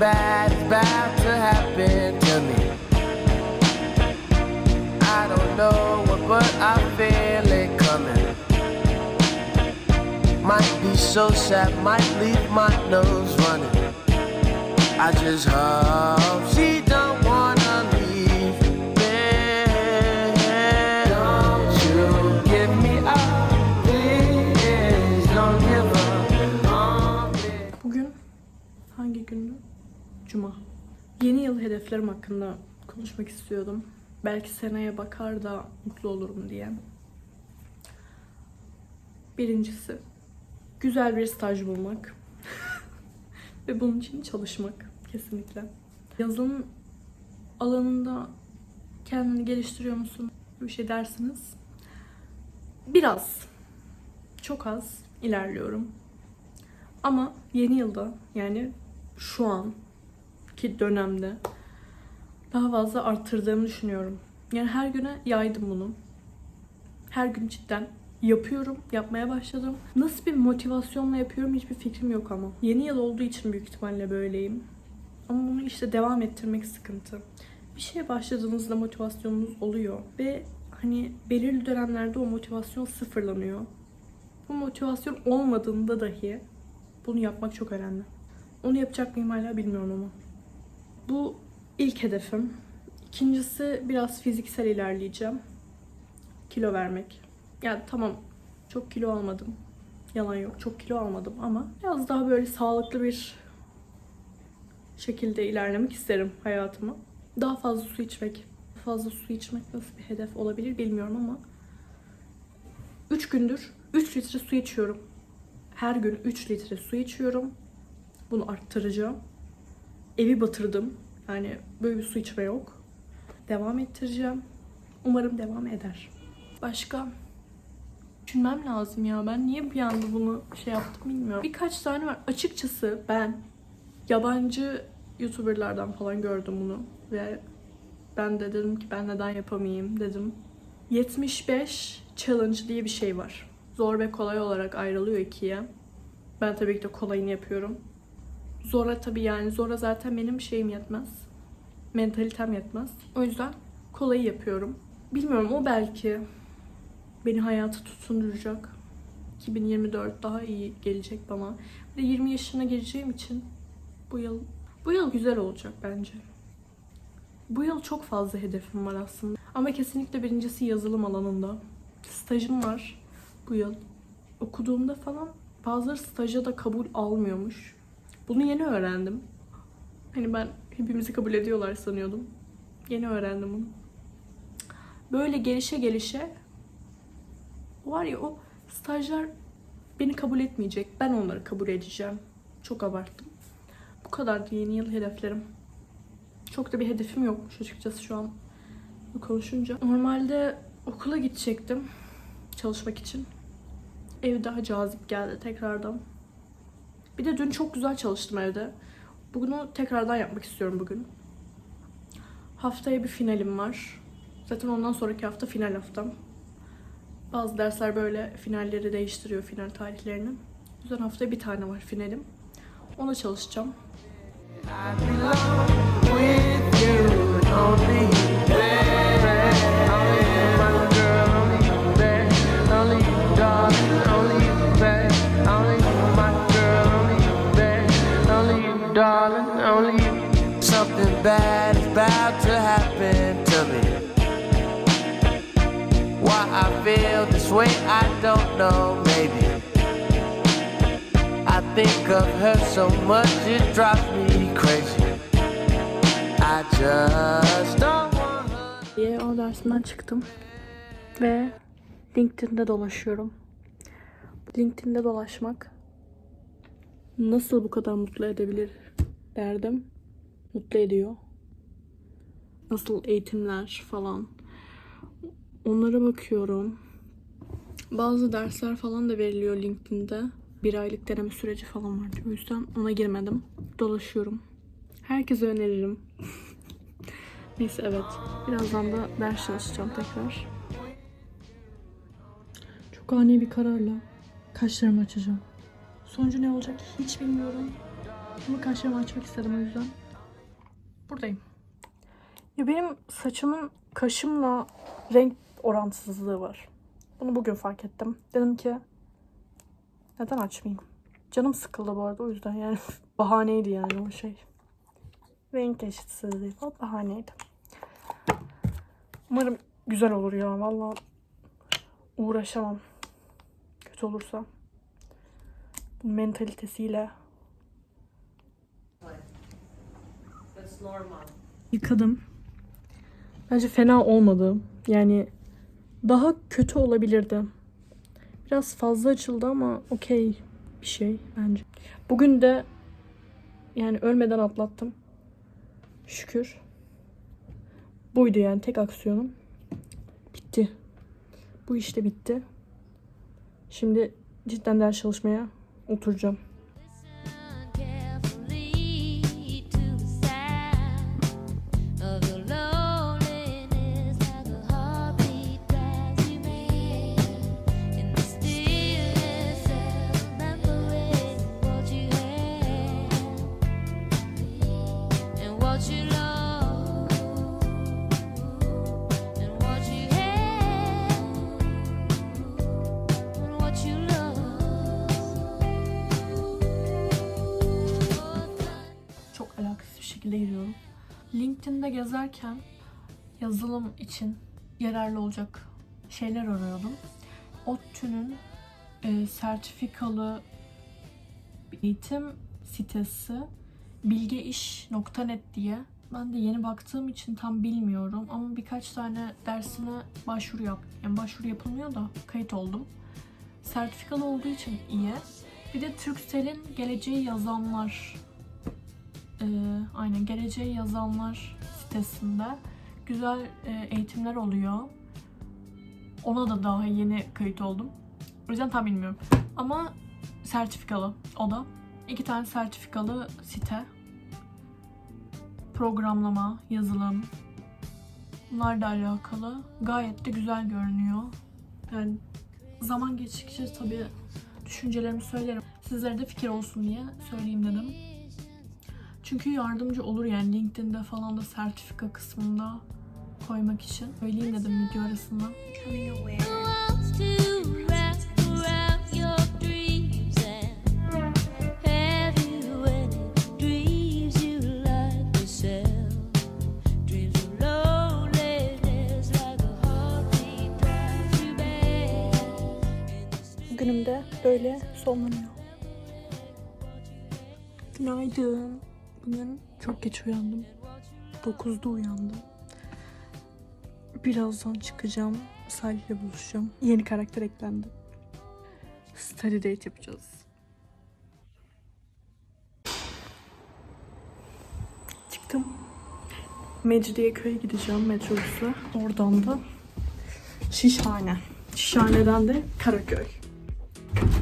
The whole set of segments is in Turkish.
bad is about to happen to me. I don't know what, but I feel it coming. Might be so sad, might leave my nose running. I just hope hedeflerim hakkında konuşmak istiyordum. Belki seneye bakar da mutlu olurum diye. Birincisi, güzel bir staj bulmak. Ve bunun için çalışmak kesinlikle. Yazılım alanında kendini geliştiriyor musun? Bir şey dersiniz. Biraz, çok az ilerliyorum. Ama yeni yılda yani şu anki dönemde daha fazla arttırdığımı düşünüyorum. Yani her güne yaydım bunu. Her gün cidden yapıyorum, yapmaya başladım. Nasıl bir motivasyonla yapıyorum hiçbir fikrim yok ama. Yeni yıl olduğu için büyük ihtimalle böyleyim. Ama bunu işte devam ettirmek sıkıntı. Bir şeye başladığınızda motivasyonunuz oluyor ve hani belirli dönemlerde o motivasyon sıfırlanıyor. Bu motivasyon olmadığında dahi bunu yapmak çok önemli. Onu yapacak mıyım hala bilmiyorum ama. Bu ilk hedefim. İkincisi biraz fiziksel ilerleyeceğim. Kilo vermek. Yani tamam çok kilo almadım. Yalan yok çok kilo almadım ama biraz daha böyle sağlıklı bir şekilde ilerlemek isterim hayatıma. Daha fazla su içmek. Fazla su içmek nasıl bir hedef olabilir bilmiyorum ama 3 gündür 3 litre su içiyorum. Her gün 3 litre su içiyorum. Bunu arttıracağım. Evi batırdım. Yani böyle bir su içme yok. Devam ettireceğim. Umarım devam eder. Başka? Düşünmem lazım ya. Ben niye bir anda bunu şey yaptım bilmiyorum. Birkaç tane var. Açıkçası ben yabancı YouTuber'lardan falan gördüm bunu. Ve ben de dedim ki ben neden yapamayayım dedim. 75 challenge diye bir şey var. Zor ve kolay olarak ayrılıyor ikiye. Ben tabii ki de kolayını yapıyorum. Zora tabii yani zora zaten benim şeyim yetmez. Mentalitem yetmez. O yüzden kolayı yapıyorum. Bilmiyorum o belki beni hayata tutunduracak. 2024 daha iyi gelecek bana. Bir de 20 yaşına gireceğim için bu yıl bu yıl güzel olacak bence. Bu yıl çok fazla hedefim var aslında. Ama kesinlikle birincisi yazılım alanında. Stajım var bu yıl. Okuduğumda falan bazıları staja da kabul almıyormuş. Bunu yeni öğrendim. Hani ben hepimizi kabul ediyorlar sanıyordum. Yeni öğrendim bunu. Böyle gelişe gelişe var ya o stajlar beni kabul etmeyecek. Ben onları kabul edeceğim. Çok abarttım. Bu kadardı yeni yıl hedeflerim. Çok da bir hedefim yokmuş açıkçası şu an konuşunca. Normalde okula gidecektim çalışmak için. Ev daha cazip geldi tekrardan. Bir de dün çok güzel çalıştım evde. Bugünü tekrardan yapmak istiyorum bugün. Haftaya bir finalim var. Zaten ondan sonraki hafta final haftam. Bazı dersler böyle finalleri değiştiriyor, final tarihlerini. O yüzden haftaya bir tane var finalim. Ona çalışacağım. I belong with you, only you, bad is about to happen to me. Why I feel this way, I don't know, maybe. I think of her so much it drives me crazy. I just don't diye o dersinden çıktım. Ve LinkedIn'de dolaşıyorum. LinkedIn'de dolaşmak nasıl bu kadar mutlu edebilir derdim. Mutlu ediyor. Nasıl eğitimler falan. Onlara bakıyorum. Bazı dersler falan da veriliyor LinkedIn'de. Bir aylık deneme süreci falan var. O yüzden ona girmedim. Dolaşıyorum. Herkese öneririm. Neyse evet. Birazdan da ders çalışacağım tekrar. Çok ani bir kararla kaşlarımı açacağım. Sonucu ne olacak hiç bilmiyorum. Ama kaşlarımı açmak istedim o yüzden. Buradayım. Ya benim saçımın kaşımla renk orantısızlığı var. Bunu bugün fark ettim. Dedim ki neden açmayayım? Canım sıkıldı bu arada o yüzden yani bahaneydi yani o şey. Renk eşitsizliği falan bahaneydi. Umarım güzel olur ya valla uğraşamam. Kötü olursa. Bu mentalitesiyle. Yıkadım. Bence fena olmadı. Yani daha kötü olabilirdi. Biraz fazla açıldı ama okey bir şey bence. Bugün de yani ölmeden atlattım. Şükür. Buydu yani tek aksiyonum. Bitti. Bu işte bitti. Şimdi cidden ders çalışmaya oturacağım. Şekilde giriyorum. LinkedIn'de gezerken yazılım için yararlı olacak şeyler arıyordum. ODTÜ'nün e, sertifikalı eğitim sitesi bilgeiş.net diye. Ben de yeni baktığım için tam bilmiyorum ama birkaç tane dersine başvuru yap. Yani başvuru yapılmıyor da kayıt oldum. Sertifikalı olduğu için iyi. Bir de Turkcell'in geleceği yazanlar ee, aynen geleceği yazanlar sitesinde güzel e, eğitimler oluyor. Ona da daha yeni kayıt oldum. O yüzden tam bilmiyorum. Ama sertifikalı o da. İki tane sertifikalı site. Programlama, yazılım. Bunlarla alakalı. Gayet de güzel görünüyor. Yani zaman geçtikçe tabii düşüncelerimi söylerim. Sizlere de fikir olsun diye söyleyeyim dedim. Çünkü yardımcı olur yani LinkedIn'de falan da sertifika kısmında koymak için. Söyleyeyim dedim video arasında. wants to wrap around your dreams and have you any dreams you like yourself? Dreams of loneliness like a heartbeat drives you back. Günüm de böyle sonlanıyor. Günaydın. Bugün çok geç uyandım. 9'da uyandım. Birazdan çıkacağım. Salih'le buluşacağım. Yeni karakter eklendi. Study date yapacağız. Çıktım. Mecidiyeköy'e gideceğim metrobüsle. Oradan da Şişhane. Şişhane'den de Karaköy.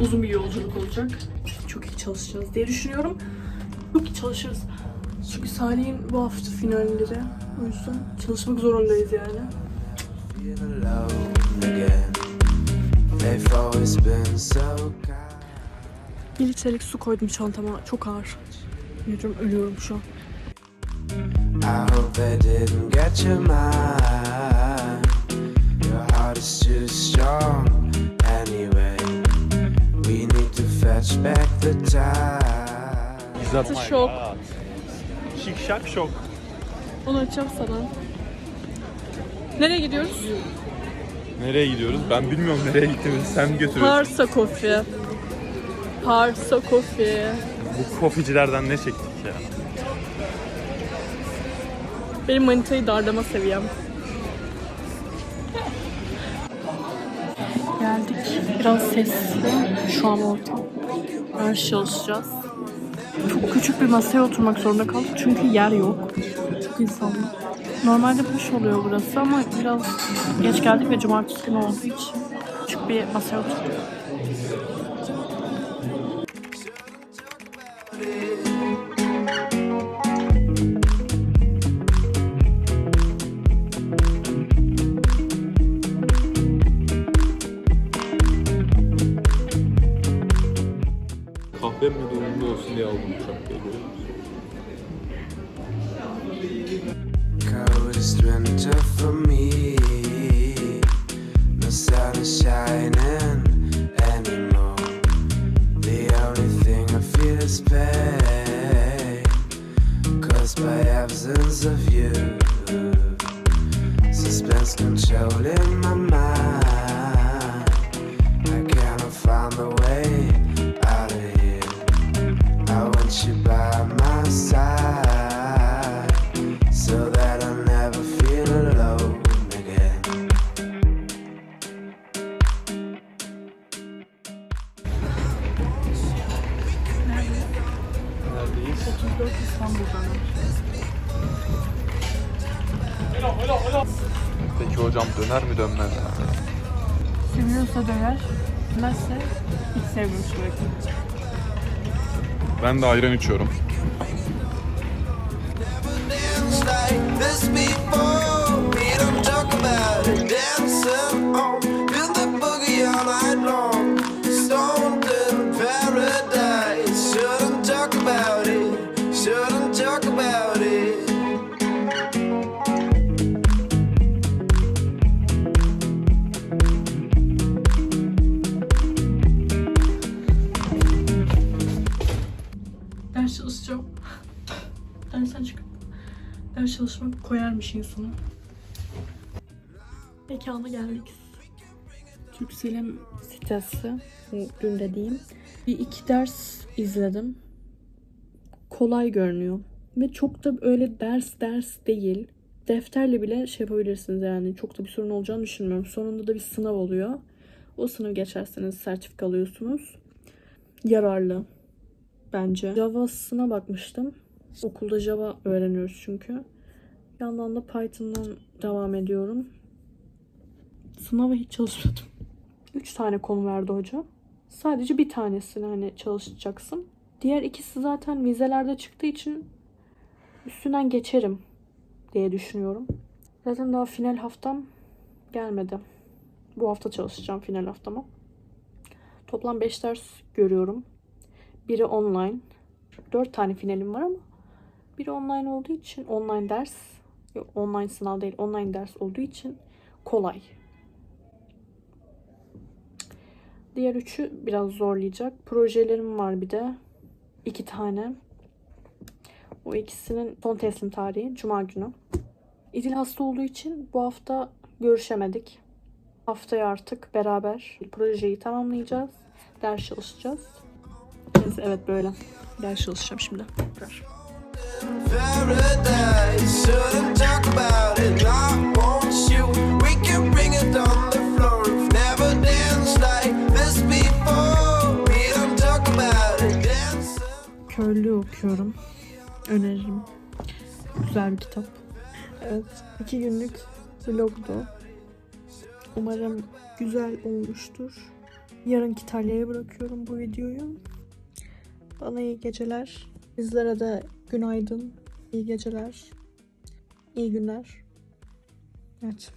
Uzun bir yolculuk olacak. Çok iyi çalışacağız diye düşünüyorum. Çok iyi çalışırız. Çünkü Salih'in bu hafta finalleri. O yüzden çalışmak zorundayız yani. Bir litrelik su koydum çantama. Çok ağır. Yürüyorum, ölüyorum şu an. I hope they didn't get your mind. Your heart is too strong anyway. We need to fetch back the time. That It's a shock. Şak şok. Onu açacağım sana. Nereye gidiyoruz? Nereye gidiyoruz? Ben bilmiyorum nereye gittiğimizi. Sen götürüyorsun. Parsa Coffee. Parsa Coffee. Bu koficilerden ne çektik ya? Benim manitayı darlama seviyem. Geldik. Biraz sesli. Şu an ortam. Ders çalışacağız. Çok küçük bir masaya oturmak zorunda kaldık çünkü yer yok. Çok insanlı. Normalde boş oluyor burası ama biraz geç geldik ve cumartesi günü olduğu için küçük bir masaya oturduk. Kahve mi olsun diye aldım şapkayı. Coldest winter for me. The sun is shining anymore. The only thing I feel is pain. Caused by absence of you. Suspense controlling my mind. 34 İstanbul'dan. Peki hocam döner mi dönmez mi? Seviyorsa döner. Bilmezse hiç sevmemiş bırakın. Ben de ayran içiyorum. This before. We don't talk about it. Dancing ders çalışmak koyarmış insanı. Mekana geldik. Türksel'in sitesi. Dün dediğim. Bir iki ders izledim. Kolay görünüyor. Ve çok da öyle ders ders değil. Defterle bile şey yapabilirsiniz yani. Çok da bir sorun olacağını düşünmüyorum. Sonunda da bir sınav oluyor. O sınavı geçerseniz sertifika alıyorsunuz. Yararlı bence. Java'sına bakmıştım. Okulda Java öğreniyoruz çünkü. Bir yandan da Python'dan devam ediyorum. Sınava hiç çalışmadım. Üç tane konu verdi hoca. Sadece bir tanesini hani çalışacaksın. Diğer ikisi zaten vizelerde çıktığı için üstünden geçerim diye düşünüyorum. Zaten daha final haftam gelmedi. Bu hafta çalışacağım final haftama. Toplam 5 ders görüyorum. Biri online. 4 tane finalim var ama biri online olduğu için online ders yok online sınav değil online ders olduğu için kolay. Diğer üçü biraz zorlayacak. Projelerim var bir de. iki tane. O ikisinin son teslim tarihi Cuma günü. İdil hasta olduğu için bu hafta görüşemedik. Haftaya artık beraber projeyi tamamlayacağız. Ders çalışacağız. Evet böyle. Ders çalışacağım şimdi. Paradise. Körlüğü okuyorum. Öneririm. Güzel bir kitap. Evet. iki günlük vlogdu. Umarım güzel olmuştur. Yarınki Talya'ya bırakıyorum bu videoyu. Bana iyi geceler. Sizlere de günaydın. İyi geceler. İyi günler. Evet.